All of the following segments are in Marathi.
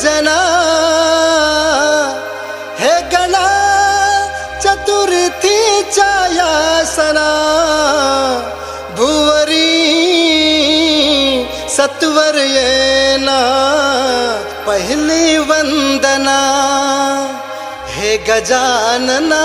जना। हे गणा चतुर्थीच्या यासना भुवरी सत्वर येना। पहिली वंदना। हे गजानना।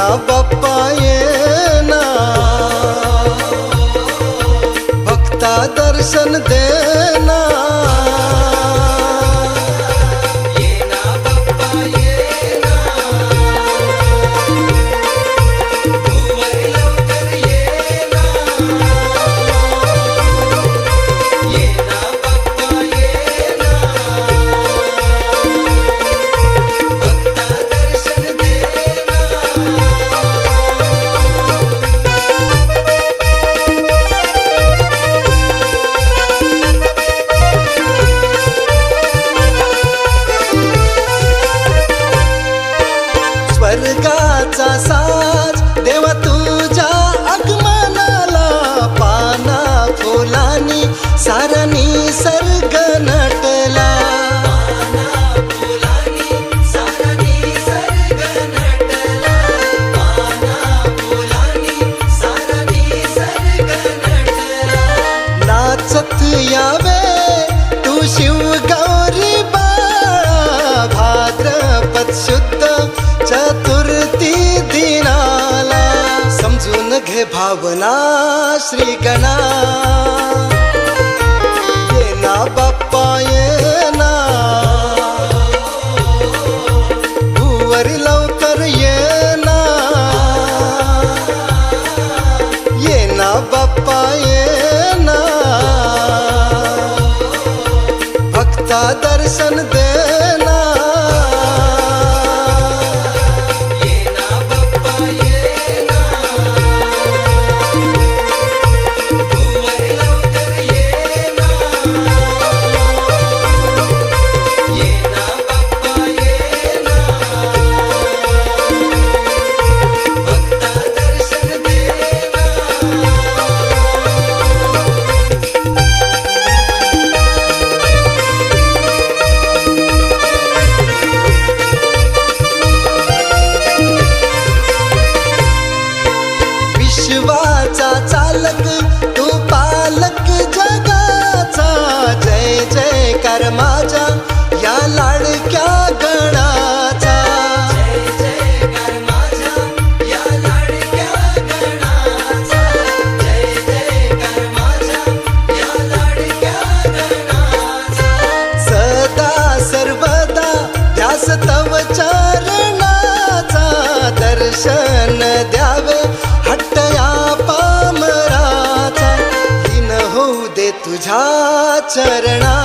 ना बाप्पा येना भक्ता दर्शन दे भावना श्री गणा ये ना बाप्पा ये ना। लवकर येना येना ये बाप्पा ये भक्ता दर्शन देना। तुझ्या चरणा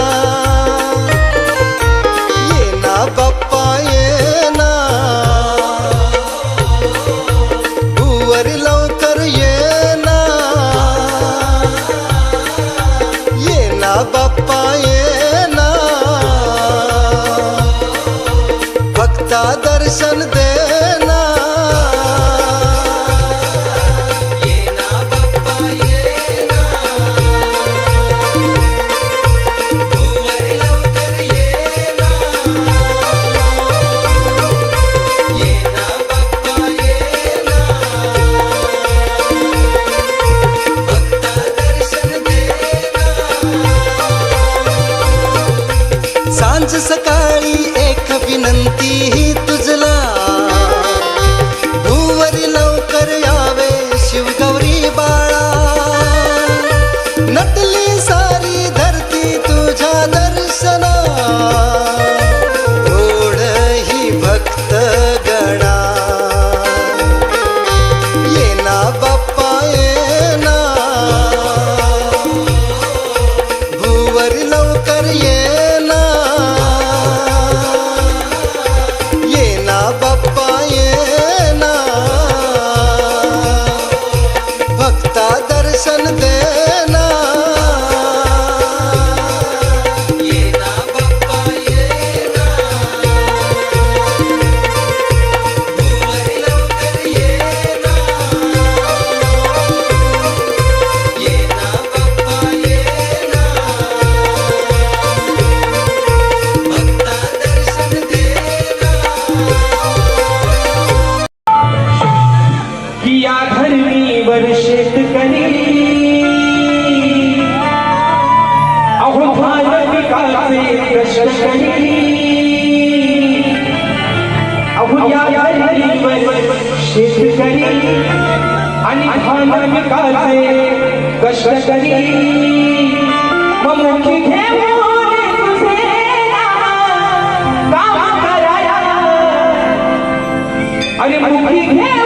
Oh. मन निकाले कष्ट करी. ममुखी घेऊन तुझे अरे मुखी घेऊन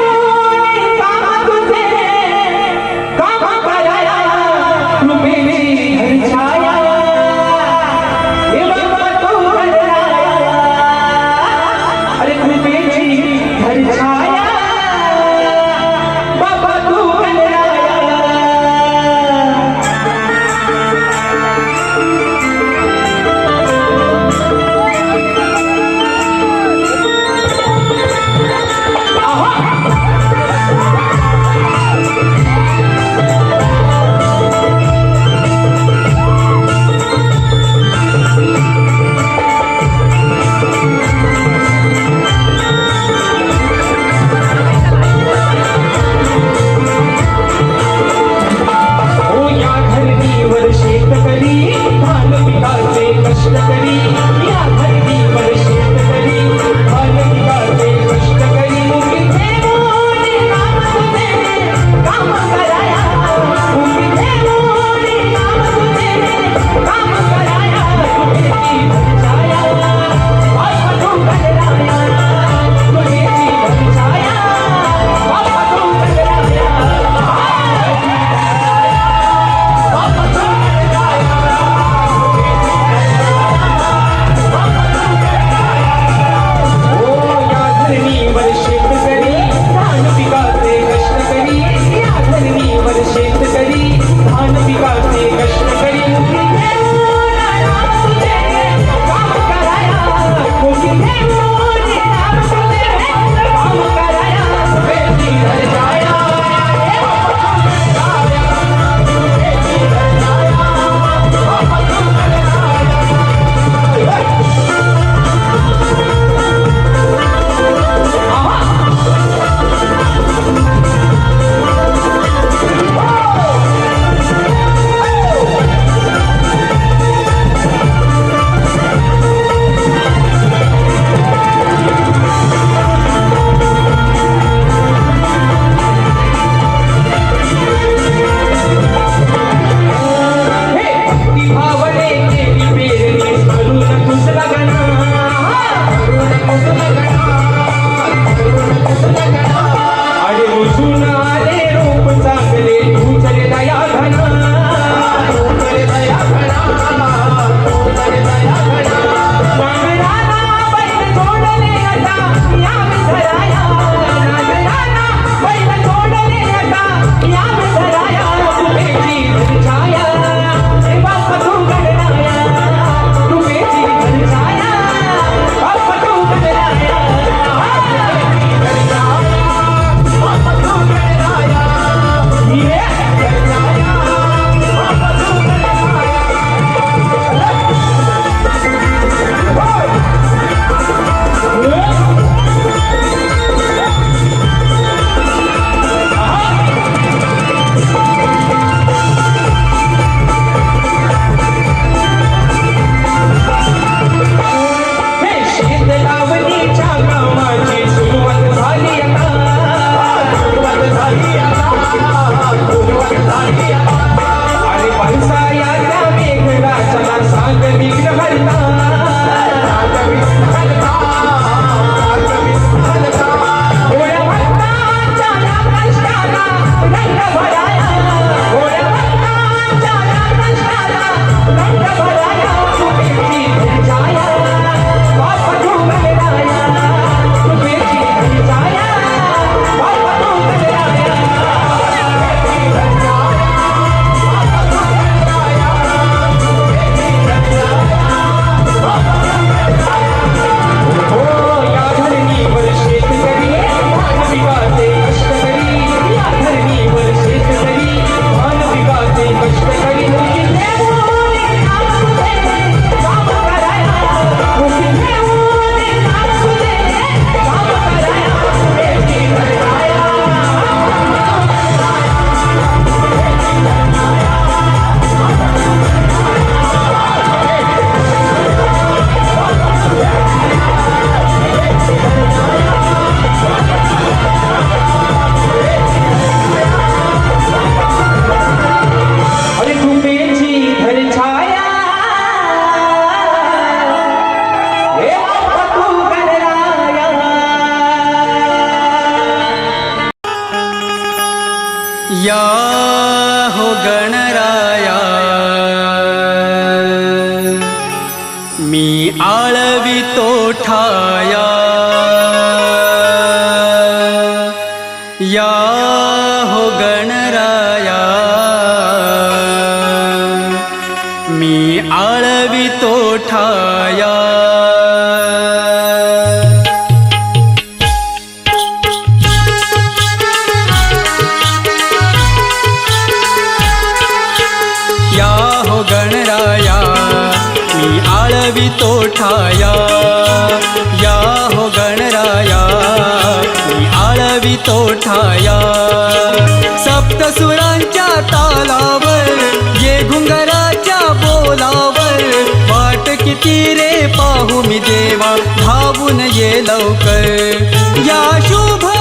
ठाया या हो गणराया। मी आळवितो ठाया या हो गणराया। मी आळवितो ठाया तो ठाया सप्तसुरांच्या तालावर ये घुंगराच्या बोलावर. वाट किती रे पाहू मी देवा धावून ये लवकर. या शुभ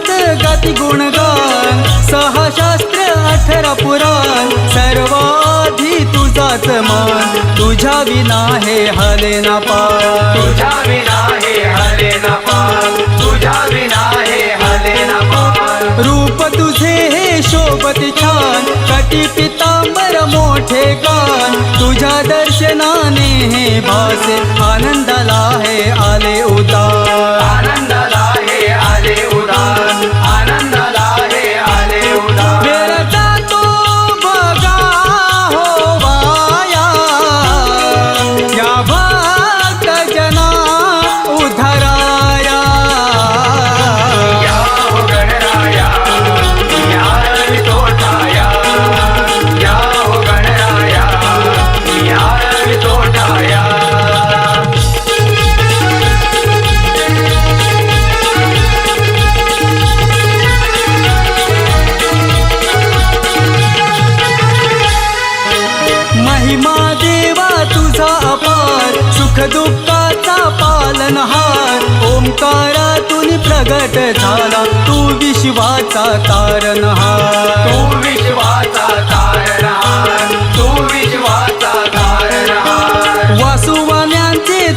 संत गती गुणगान सहा शास्त्र अठरा पुराण सर्वाधी तुझाच मान तुझ्या विना हे हले ना पार. तुझ्या विना हे हले न पार तुझ्या विना हे हले न पार. रूप तुझे हे शोभती छान कटी पितांबर मोठे कान तुझ्या दर्शनाने हे भासे आनंदाला हे आले उदार उदार महिमा देवा तुझा अपार सुख दुःखाचा पालनहार. ओंकारातून प्रगट झाला तू विश्वाचा तारणहार. तू विश्वाचा तारणहार तू विश्वाचा तारणहार.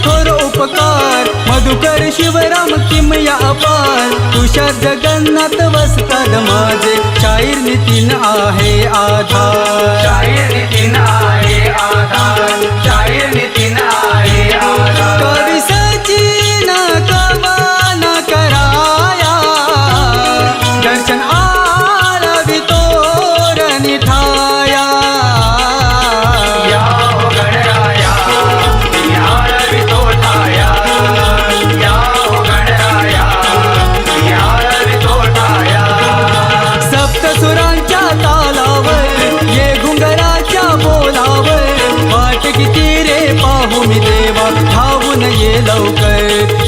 थोर उपकार मधुकर शिवराम किमया अपार. तुषार जगन्नाथ वसतात माझे. शाहीर नितीन आहे आधार. शाहीर नितीन आहे आधार. ये